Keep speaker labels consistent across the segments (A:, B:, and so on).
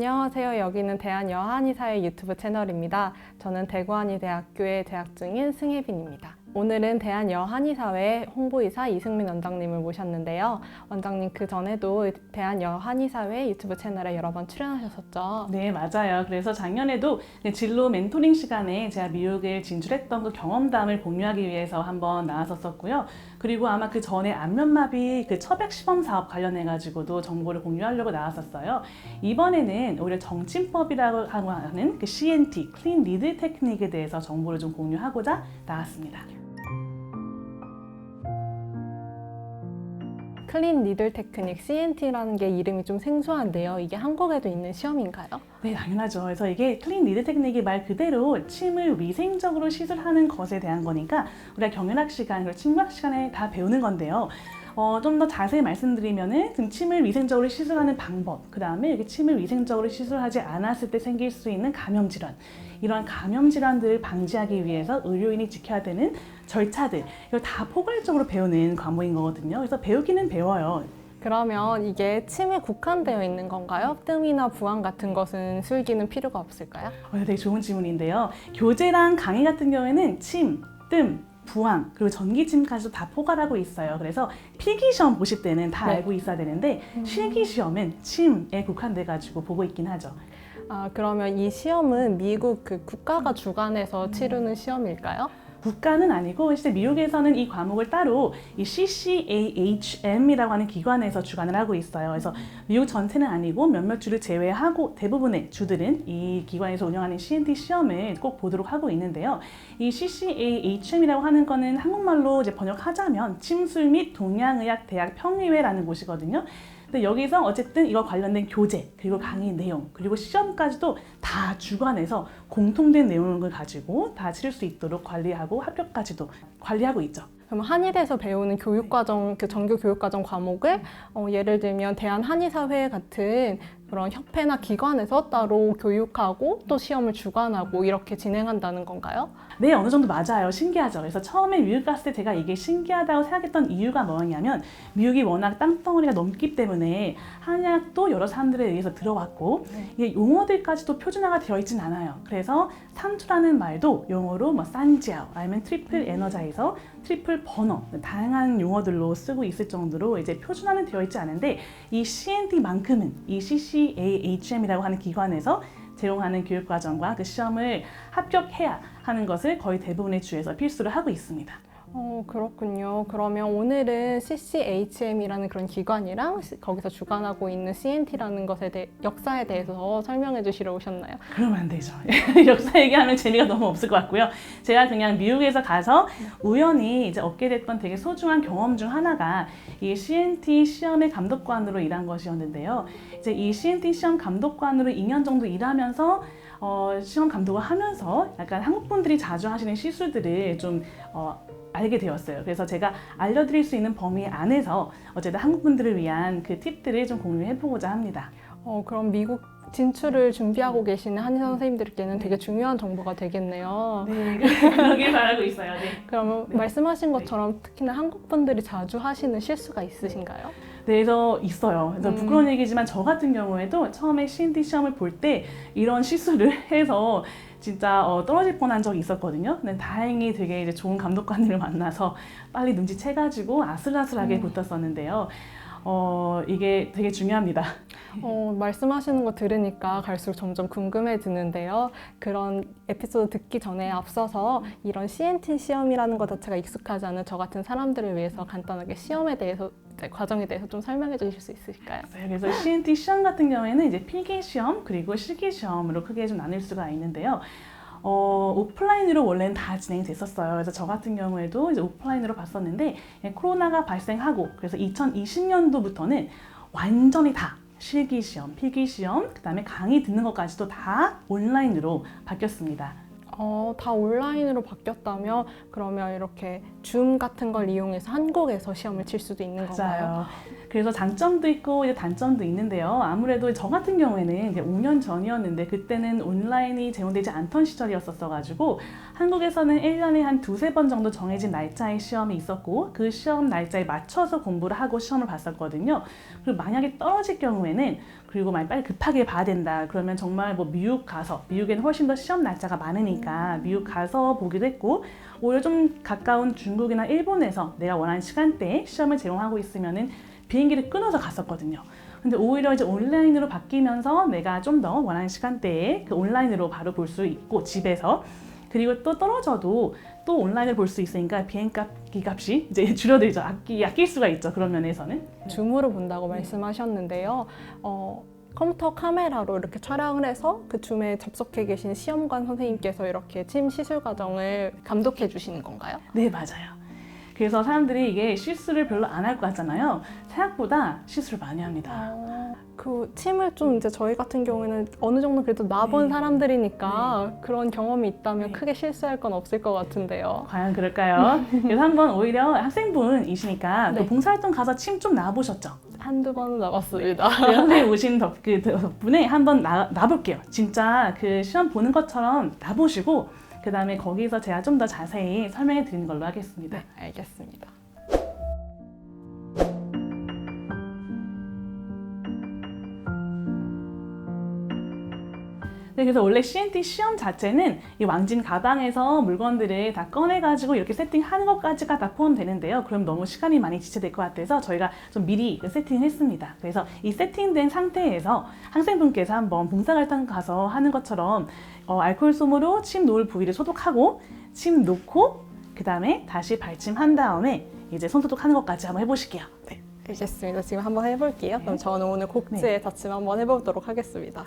A: 안녕하세요. 여기는 대한여한의사의 유튜브 채널입니다. 저는 대구한의대학교에 재학 중인 승혜빈입니다. 오늘은 대한여한의사회 홍보이사 이승민 원장님을 모셨는데요. 원장님 그 전에도 대한여한의사회 유튜브 채널에 여러 번 출연하셨었죠.
B: 네, 맞아요. 그래서 작년에도 네, 진로 멘토링 시간에 제가 미국에 진출했던 그 경험담을 공유하기 위해서 한번 나왔었었고요. 그리고 아마 그 전에 안면마비 그 처백 시범 사업 관련해 가지고도 정보를 공유하려고 나왔었어요. 이번에는 오히려 정침법이라고 하는 그 CNT, 클린 리드 테크닉에 대해서 정보를 좀 공유하고자 나왔습니다.
A: 클린 니들 테크닉 CNT라는 게 이름이 좀 생소한데요. 이게 한국에도 있는 시험인가요?
B: 네, 당연하죠. 그래서 이게 클린 리드 테크닉이 말 그대로 침을 위생적으로 시술하는 것에 대한 거니까 우리가 경연학 시간, 그리고 침학 시간에 다 배우는 건데요. 어, 좀 더 자세히 말씀드리면은 지금 침을 위생적으로 시술하는 방법, 그 다음에 침을 위생적으로 시술하지 않았을 때 생길 수 있는 감염 질환, 이러한 감염 질환들을 방지하기 위해서 의료인이 지켜야 되는 절차들, 이걸 다 포괄적으로 배우는 과목인 거거든요. 그래서 배우기는 배워요.
A: 그러면 이게 침에 국한되어 있는 건가요? 뜸이나 부항 같은 것은 술기는 필요가 없을까요?
B: 어, 되게 좋은 질문인데요. 교재랑 강의 같은 경우에는 침, 뜸, 부항 그리고 전기침까지도 다 포괄하고 있어요. 그래서 필기 시험 보실 때는 다
A: 네.
B: 알고 있어야 되는데 실기 시험은 침에 국한돼 가지고 보고 있긴 하죠.
A: 아, 그러면 이 시험은 미국 그 국가가 주관해서 치르는 시험일까요?
B: 국가는 아니고 실제 미국에서는 이 과목을 따로 이 CCAHM이라고 하는 기관에서 주관을 하고 있어요. 그래서 미국 전체는 아니고 몇몇 주를 제외하고 대부분의 주들은 이 기관에서 운영하는 CNT 시험을 꼭 보도록 하고 있는데요. 이 CCAHM이라고 하는 거는 한국말로 이제 번역하자면 침술 및 동양의학 대학 평의회라는 곳이거든요. 근데 여기서 어쨌든 이거 관련된 교재 그리고 강의 내용 그리고 시험까지도 다 주관해서 공통된 내용을 가지고 다 치를 수 있도록 관리하고 합격까지도 관리하고 있죠.
A: 그럼 한의대에서 배우는 교육과정, 그 정규 교육과정 과목을 어, 예를 들면 대한한의사회 같은 그런 협회나 기관에서 따로 교육하고 또 시험을 주관하고 이렇게 진행한다는 건가요?
B: 네, 어느 정도 맞아요. 신기하죠. 그래서 처음에 미국 갔을 때 제가 이게 신기하다고 생각했던 이유가 뭐냐면 미국이 워낙 땅덩어리가 넓기 때문에 한약도 여러 사람들에 의해서 들어왔고 이게 용어들까지도 표준화가 되어 있진 않아요. 그래서 산투라는 말도 용어로 뭐 산지아오 아니면 트리플 에너자이저, 트리플 버너 다양한 용어들로 쓰고 있을 정도로 이제 표준화는 되어 있지 않은데 이 CNT만큼은 이 CCAHM이라고 하는 기관에서 제공하는 교육 과정과 그 시험을 합격해야 하는 것을 거의 대부분의 주에서 필수를 하고 있습니다.
A: 어, 그렇군요. 그러면 오늘은 CCHM이라는 그런 기관이랑 시- 거기서 주관하고 있는 CNT라는 것에 대해 역사에 대해서 설명해 주시러 오셨나요?
B: 그러면 안 되죠. 역사 얘기하면 재미가 너무 없을 것 같고요. 제가 그냥 미국에서 가서 우연히 이제 얻게 됐던 되게 소중한 경험 중 하나가 이 CNT 시험의 감독관으로 일한 것이었는데요. 이제 이 CNT 시험 감독관으로 2년 정도 일하면서 어, 시험 감독을 하면서 약간 한국 분들이 자주 하시는 시술들을 좀 어, 알게 되었어요. 그래서 제가 알려드릴 수 있는 범위 안에서 어쨌든 한국 분들을 위한 그 팁들을 좀 공유해보고자 합니다.
A: 어, 그럼 미국 진출을 준비하고 계시는 한의사 선생님들께는 되게 중요한 정보가 되겠네요.
B: 네, 그러길 바라고 있어요. 네.
A: 그러면 말씀하신 것처럼 특히나 한국 분들이 자주 하시는 실수가 있으신가요?
B: 네, 그래서 있어요. 그래서
A: 음.
B: 부끄러운 얘기지만 저 같은 경우에도 처음에 CNT 시험을 볼 때 이런 실수를 해서 진짜 어, 떨어질 뻔한 적이 있었거든요. 근데 다행히 되게 이제 좋은 감독관님을 만나서 빨리 눈치채가지고 아슬아슬하게
A: 음.
B: 붙었었는데요. 어, 이게 되게 중요합니다.
A: 어, 말씀하시는 거 들으니까 갈수록 점점 궁금해지는데요. 그런 에피소드 듣기 전에 앞서서 이런 CNT 시험이라는 것 자체가 익숙하지 않은 저 같은 사람들을 위해서 간단하게 시험에 대해서, 네, 과정에 대해서 좀 설명해 주실 수 있으실까요?
B: 네, 그래서 CNT 시험 같은 경우에는 이제 필기 시험 그리고 실기 시험으로 크게 좀 나눌 수가 있는데요. 어, 오프라인으로 원래는 다 진행됐었어요. 그래서 저 같은 경우에도 이제 오프라인으로 봤었는데 예, 코로나가 발생하고 그래서 2020년도부터는 완전히 다 실기 시험, 필기 시험, 그다음에 강의 듣는 것까지도 다 온라인으로 바뀌었습니다.
A: 어, 다 온라인으로 바뀌었다면 그러면 이렇게 줌 같은 걸 이용해서 한국에서 시험을 칠 수도 있는 건가요?
B: 그래서 장점도 있고 이제 단점도 있는데요. 아무래도 저 같은 경우에는 이제 5년 전이었는데 그때는 온라인이 제공되지 않던 시절이었었어 가지고 한국에서는 1년에 한 두세 번 정도 정해진 날짜의 시험이 있었고 그 시험 날짜에 맞춰서 공부를 하고 시험을 봤었거든요. 그리고 만약에 떨어질 경우에는 그리고 만약 빨리 급하게 봐야 된다 그러면 정말 뭐 미국 가서 미국에는 훨씬 더 시험 날짜가 많으니까 미국 가서 보기도 했고 오히려 좀 가까운 중국이나 일본에서 내가 원하는 시간대에 시험을 제공하고 있으면은 비행기를 끊어서 갔었거든요. 근데 오히려 이제 온라인으로 바뀌면서 내가 좀 더 원하는 시간대에 그 온라인으로 바로 볼 수 있고 집에서 그리고 또 떨어져도 또 온라인을 볼 수 있으니까 비행기 값이 이제 줄어들죠. 아끼, 아낄 수가 있죠. 그런 면에서는.
A: 줌으로 본다고 말씀하셨는데요. 어, 컴퓨터 카메라로 이렇게 촬영을 해서 그 줌에 접속해 계신 시험관 선생님께서 이렇게 침 시술 과정을 감독해 주시는 건가요?
B: 네, 맞아요. 그래서 사람들이 이게 실수를 별로 안 할 것 같잖아요. 생각보다 실수를 많이 합니다.
A: 그 침을 좀 이제 저희 같은 경우에는 어느 정도 그래도 놔본
B: 네.
A: 사람들이니까 그런 경험이 있다면
B: 네.
A: 크게 실수할 건 없을 것 같은데요.
B: 과연 그럴까요? 그래서 한번 오히려 학생분이시니까
A: 네.
B: 또 봉사활동 가서 침좀 놔보셨죠?
A: 한두 번은 나봤습니다.
B: 네, 선생님 오신 덕, 그 덕분에 한번 나, 놔볼게요. 진짜 그 시험 보는 것처럼 놔보시고 그 다음에 거기서 제가 좀 더 자세히 설명해 드리는 걸로 하겠습니다.
A: 네, 알겠습니다.
B: 그래서 원래 CNT 시험 자체는 이 왕진 가방에서 물건들을 다 꺼내가지고 이렇게 세팅하는 것까지가 다 포함되는데요. 그럼 너무 시간이 많이 지체될 것 같아서 저희가 좀 미리 세팅을 했습니다. 그래서 이 세팅된 상태에서 학생분께서 한번 봉사활동 가서 하는 것처럼 어, 알코올 솜으로 침 놓을 부위를 소독하고 침 놓고 그 다음에 다시 발침한 다음에 이제 손 소독하는 것까지 한번 해보실게요. 네.
A: 알겠습니다. 지금 한번 해볼게요. 그럼 저는 오늘 곡지에 닫힘 한번 해보도록 하겠습니다.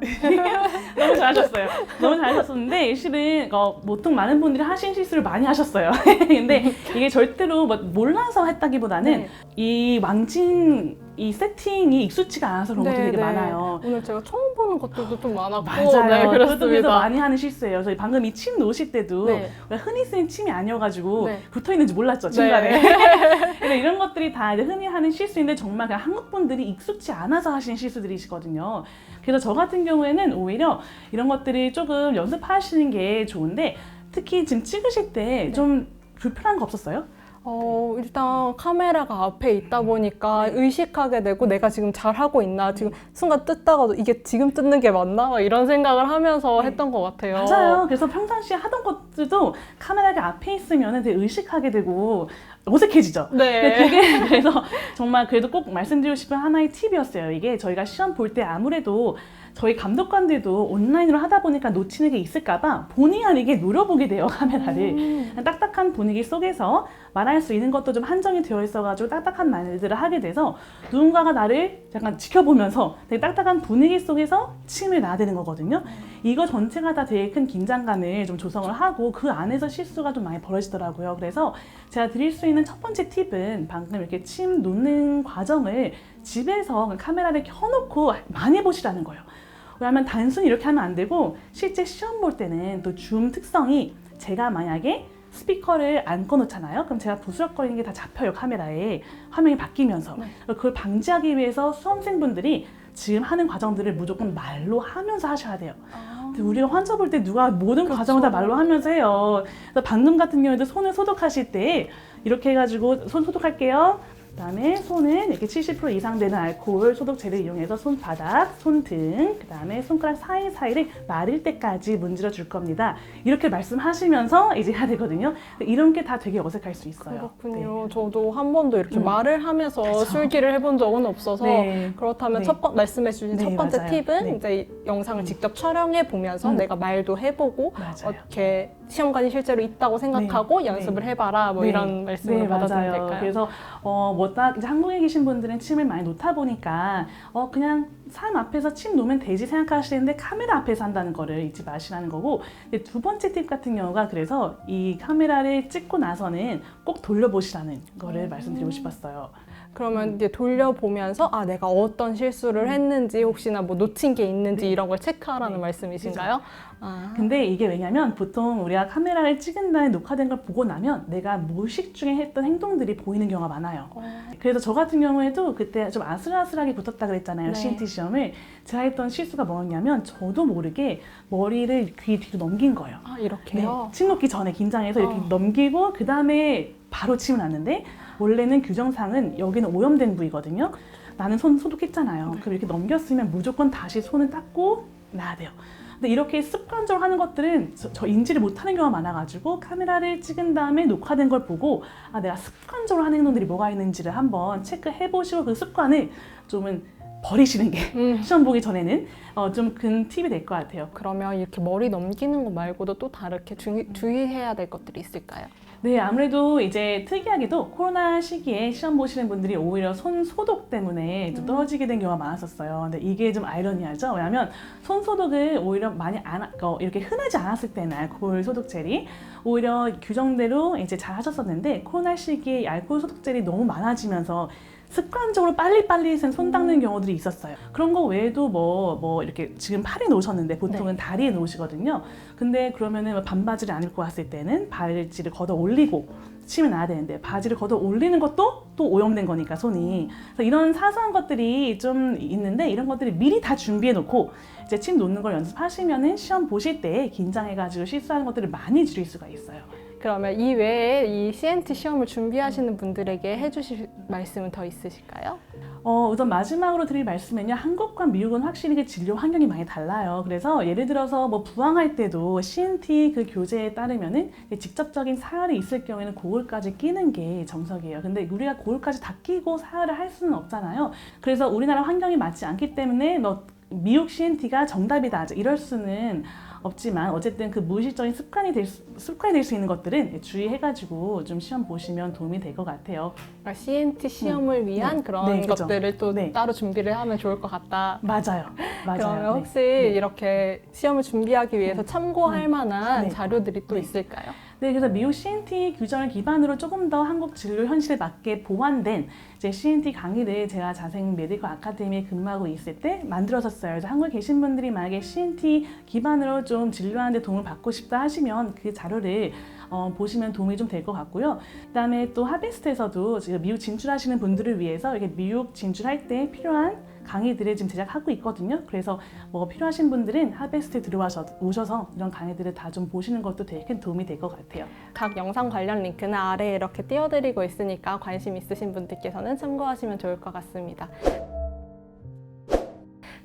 B: 너무 잘하셨어요. 너무 잘하셨었는데 실은 어, 보통 많은 분들이 하신 실수를 많이 하셨어요. 근데 이게 절대로 뭐 몰라서 했다기보다는
A: 네.
B: 이 왕진 이 세팅이 익숙치가 않아서 그런 것도
A: 네,
B: 되게
A: 네.
B: 많아요.
A: 오늘 제가 처음 보는 것들도 좀 많았고
B: 맞아요.
A: 네,
B: 그것도 그래서
A: 그렇습니다.
B: 많이 하는 실수예요. 저희 방금 이 침 놓으실 때도
A: 네.
B: 흔히 쓰는 침이 아니어가지고
A: 네.
B: 붙어 있는지 몰랐죠 중간에. 근데 이런 것들이 다 흔히 하는 실수인데 정말 그냥 한국 분들이 익숙치 않아서 하시는 실수들이시거든요. 그래서 저 같은 경우에는 오히려 이런 것들이 조금 연습하시는 게 좋은데 특히 지금 찍으실 때좀 불편한 거 없었어요?
A: 어, 일단 카메라가 앞에 있다 보니까
B: 네.
A: 의식하게 되고 내가 지금 잘 하고 있나 지금 순간 뜯다가도 이게 지금 뜯는 게 맞나 막 이런 생각을 하면서
B: 네.
A: 했던 것 같아요.
B: 맞아요. 그래서 평상시에 하던 것들도 카메라가 앞에 있으면 되게 의식하게 되고 어색해지죠. 근데
A: 네.
B: 그게 그래서 정말 그래도 꼭 말씀드리고 싶은 하나의 팁이었어요. 이게 저희가 시험 볼 때 아무래도 저희 감독관들도 온라인으로 하다 보니까 놓치는 게 있을까봐 본의 아니게 노려보게 돼요 카메라를.
A: 음.
B: 딱딱한 분위기 속에서 말할 수 있는 것도 좀 한정이 되어 있어가지고 딱딱한 말들을 하게 돼서 누군가가 나를 약간 지켜보면서 되게 딱딱한 분위기 속에서 침을 놔야 되는 거거든요. 이거 전체가 다 되게 큰 긴장감을 좀 조성을 하고 그 안에서 실수가 좀 많이 벌어지더라고요. 그래서 제가 드릴 수 있는 첫 번째 팁은 방금 이렇게 침 놓는 과정을 집에서 카메라를 켜놓고 많이 보시라는 거예요. 왜냐하면 단순히 이렇게 하면 안 되고 실제 시험 볼 때는 또 줌 특성이 제가 만약에 스피커를 안 꺼놓잖아요. 그럼 제가 부스럭거리는 게 다 잡혀요 카메라에 화면이 바뀌면서
A: 네.
B: 그걸 방지하기 위해서 수험생분들이 지금 하는 과정들을 무조건 말로 하면서 하셔야 돼요.
A: 아,
B: 우리가 환자 볼 때 누가 모든
A: 그쵸.
B: 과정을 다 말로 하면서 해요. 그래서 방금 같은 경우에도 손을 소독하실 때 이렇게 해가지고 손 소독할게요. 그다음에 손은 이렇게 70% 이상 되는 알코올 소독제를 이용해서 손바닥, 손등, 그다음에 손가락 사이사이를 마를 때까지 문질러 줄 겁니다. 이렇게 말씀하시면서 이제 해야 되거든요. 이런 게 다 되게 어색할 수 있어요.
A: 그렇군요. 저도 한 번도 이렇게
B: 음.
A: 말을 하면서
B: 그쵸.
A: 술기를 해본 적은 없어서
B: 네.
A: 그렇다면
B: 네.
A: 첫 번, 말씀해 주신
B: 네,
A: 첫 번째
B: 맞아요.
A: 팁은
B: 네.
A: 이제 이 영상을
B: 음.
A: 직접 촬영해 보면서
B: 음.
A: 내가 말도 해보고
B: 맞아요.
A: 이렇게 시험관이 실제로 있다고 생각하고
B: 네.
A: 연습을
B: 네.
A: 해봐라 뭐
B: 네.
A: 이런 말씀을
B: 네, 맞아요.
A: 될까요?
B: 그래서 어, 뭐딱 이제 한국에 계신 분들은 침을 많이 놓다 보니까 어 그냥 사람 앞에서 침 놓으면 되지 생각하시는데 카메라 앞에서 한다는 거를 잊지 마시라는 거고 두 번째 팁 같은 경우가 그래서 이 카메라를 찍고 나서는 꼭 돌려보시라는 거를
A: 음.
B: 말씀드리고 싶었어요.
A: 그러면 이제 돌려보면서 아 내가 어떤 실수를 했는지 혹시나 뭐 놓친 게 있는지
B: 네.
A: 이런 걸 체크하라는
B: 네.
A: 말씀이신가요? 아.
B: 근데 이게 왜냐면 보통 우리가 카메라를 찍은 다음에 녹화된 걸 보고 나면 내가 무의식 중에 했던 행동들이 보이는 경우가 많아요.
A: 어,
B: 그래서 저 같은 경우에도 그때 좀 아슬아슬하게 붙었다 그랬잖아요.
A: 네.
B: CNT 시험을. 제가 했던 실수가 뭐였냐면 저도 모르게 머리를 귀 뒤로 넘긴 거예요.
A: 아
B: 네.
A: 이렇게요?
B: 침 놓기 전에 긴장해서 이렇게
A: 어.
B: 넘기고 그 다음에 바로 침을 놨는데 원래는 규정상은 여기는 오염된 부위거든요. 나는 손 소독했잖아요.
A: 네.
B: 그럼 이렇게 넘겼으면 무조건 다시 손을 닦고 놔야 돼요. 근데 이렇게 습관적으로 하는 것들은 저, 저 인지를 못하는 경우가 많아가지고 카메라를 찍은 다음에 녹화된 걸 보고 아 내가 습관적으로 하는 행동들이 뭐가 있는지를 한번 체크해 보시고 그 습관을 좀은 버리시는 게
A: 음.
B: 시험 보기 전에는 어, 좀큰 팁이 될 것 같아요.
A: 그러면 이렇게 머리 넘기는 거 말고도 또 다르게 주, 주의해야 될 것들이 있을까요?
B: 네, 아무래도 이제 특이하게도 코로나 시기에 시험 보시는 분들이 오히려 손 소독 때문에 좀 떨어지게 된 경우가 많았었어요. 근데 이게 좀 아이러니하죠. 왜냐하면 손 소독을 오히려 많이 안, 하- 어, 이렇게 흔하지 않았을 때는 알코올 소독 젤이 오히려 규정대로 이제 잘 하셨었는데 코로나 시기에 이 알코올 소독 젤이 너무 많아지면서 습관적으로 빨리빨리 손 닦는 경우들이 있었어요. 그런 거 외에도 뭐, 뭐 이렇게 지금 팔에 놓으셨는데 보통은 다리에 놓으시거든요. 근데 그러면은 뭐 반바지를 안 입고 왔을 때는 바지를 걷어 올리고 침을 놔야 되는데 바지를 걷어 올리는 것도 또 오염된 거니까 손이 이런 사소한 것들이 좀 있는데 이런 것들이 미리 다 준비해 놓고 이제 침 놓는 걸 연습하시면은 시험 보실 때 긴장해가지고 실수하는 것들을 많이 줄일 수가 있어요.
A: 그러면 이 외에 이 CNT 시험을 준비하시는 분들에게 해주실 말씀은 더 있으실까요?
B: 어, 우선 마지막으로 드릴 말씀은요. 한국과 미국은 확실히 그 진료 환경이 많이 달라요. 그래서 예를 들어서 뭐 부항할 때도 CNT 그 교재에 따르면은 직접적인 사열이 있을 경우에는 고글까지 끼는 게 정석이에요. 근데 우리가 고글까지 다 끼고 사열을 할 수는 없잖아요. 그래서 우리나라 환경이 맞지 않기 때문에 너 미국 CNT가 정답이다. 이럴 수는 없지만 어쨌든 그 무의식적인 습관이 될 수, 습관이 될 수 있는 것들은 주의해가지고 좀 시험 보시면 도움이 될 것 같아요.
A: 그러니까 CNT 시험을 위한
B: 네.
A: 그런
B: 네.
A: 것들을 또
B: 네.
A: 따로 준비를 하면 좋을 것 같다.
B: 맞아요. 맞아요.
A: 그러면
B: 네.
A: 혹시
B: 네.
A: 이렇게 시험을 준비하기 위해서 참고할 만한
B: 네.
A: 자료들이 또
B: 네.
A: 있을까요?
B: 네, 그래서 미국 CNT 규정을 기반으로 조금 더 한국 진료 현실에 맞게 보완된 이제 CNT 강의를 제가 자생 메디컬 아카데미에 근무하고 있을 때 만들었었어요. 그래서 한국에 계신 분들이 만약에 CNT 기반으로 좀 진료하는데 도움을 받고 싶다 하시면 그 자료를 어, 보시면 도움이 좀 될 것 같고요. 그다음에 또 하베스트에서도 지금 미국 진출하시는 분들을 위해서 이렇게 미국 진출할 때 필요한 강의들을 지금 제작하고 있거든요. 그래서 뭐 필요하신 분들은 하베스트에 들어와서 오셔서 이런 강의들을 다 좀 보시는 것도 되게 큰 도움이 될 것 같아요.
A: 각 영상 관련 링크는 아래에 이렇게 띄워드리고 있으니까 관심 있으신 분들께서는 참고하시면 좋을 것 같습니다.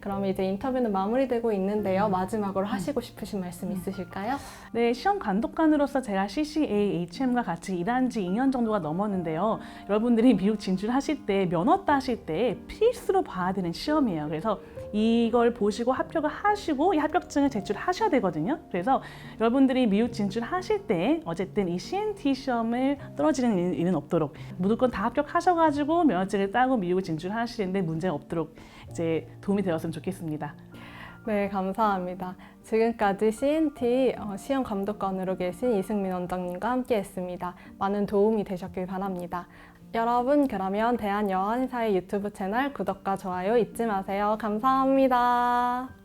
A: 그럼 이제 인터뷰는 마무리되고 있는데요. 마지막으로 하시고 싶으신 말씀 있으실까요?
B: 네, 시험 감독관으로서 제가 CCA, HM과 같이 일한 지 2년 정도가 넘었는데요. 여러분들이 미국 진출하실 때, 면허 따실 때 필수로 봐야 되는 시험이에요. 그래서 이걸 보시고 합격을 하시고 이 합격증을 제출하셔야 되거든요. 그래서 여러분들이 미국 진출하실 때 어쨌든 이 CNT 시험을 떨어지는 일- 일은 없도록 무조건 다 합격하셔가지고 면허증을 따고 미국 진출하시는데 문제 없도록 이제 도움이 되었으면 좋겠습니다.
A: 네, 감사합니다. 지금까지 CNT 어, 시험 감독관으로 계신 이승민 원장님과 함께 했습니다. 많은 도움이 되셨길 바랍니다. 여러분, 그러면 대한여한사의 유튜브 채널 구독과 좋아요 잊지 마세요. 감사합니다.